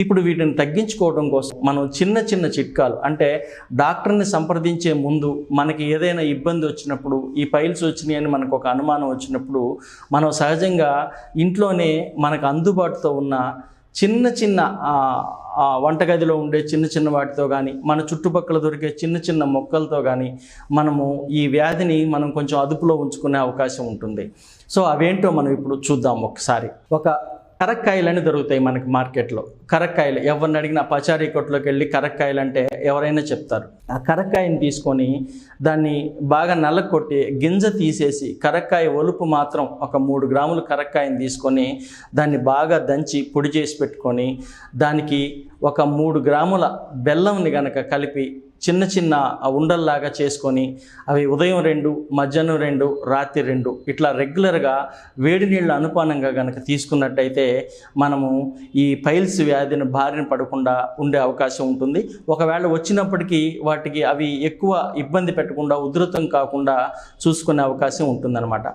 ఇప్పుడు వీటిని తగ్గించుకోవడం కోసం మనం చిన్న చిన్న చిట్కాలు అంటే డాక్టర్ని సంప్రదించే ముందు మనకి ఏదైనా ఇబ్బంది వచ్చినప్పుడు ఈ పైల్స్ వచ్చినాయని మనకు ఒక అనుమానం వచ్చినప్పుడు మనం సహజంగా ఇంట్లోనే మనకు అందుబాటులో ఉన్న చిన్న చిన్న వంటగదిలో ఉండే చిన్న చిన్న వాటితో కానీ మన చుట్టుపక్కల దొరికే చిన్న చిన్న మొక్కలతో కానీ మనము ఈ వ్యాధిని మనం కొంచెం అదుపులో ఉంచుకునే అవకాశం ఉంటుంది. సో అవేంటో మనం ఇప్పుడు చూద్దాం ఒకసారి. ఒక కరక్కాయలని దొరుకుతాయి మనకి మార్కెట్లో. కరక్కాయలు ఎవరిని అడిగినా పచారీ కొట్టులోకి వెళ్ళి కరక్కాయలు అంటే ఎవరైనా చెప్తారు. ఆ కరక్కాయని తీసుకొని దాన్ని బాగా నల్లకొట్టి గింజ తీసేసి కరక్కాయ ఒలుపు మాత్రం ఒక మూడు గ్రాములు కరక్కాయని తీసుకొని దాన్ని బాగా దంచి పొడి చేసి పెట్టుకొని దానికి ఒక మూడు గ్రాముల బెల్లంని గనక కలిపి చిన్న చిన్న ఉండల్లాగా చేసుకొని అవి ఉదయం రెండు మధ్యాహ్నం రెండు రాత్రి రెండు ఇట్లా రెగ్యులర్గా వేడి నీళ్ళ అనుపానంగా కనుక తీసుకున్నట్టయితే మనము ఈ పైల్స్ వ్యాధిని బారిన పడకుండా ఉండే అవకాశం ఉంటుంది. ఒకవేళ వచ్చినప్పటికీ వాటికి అవి ఎక్కువ ఇబ్బంది పెట్టకుండా ఉధృతం కాకుండా చూసుకునే అవకాశం ఉంటుందన్నమాట.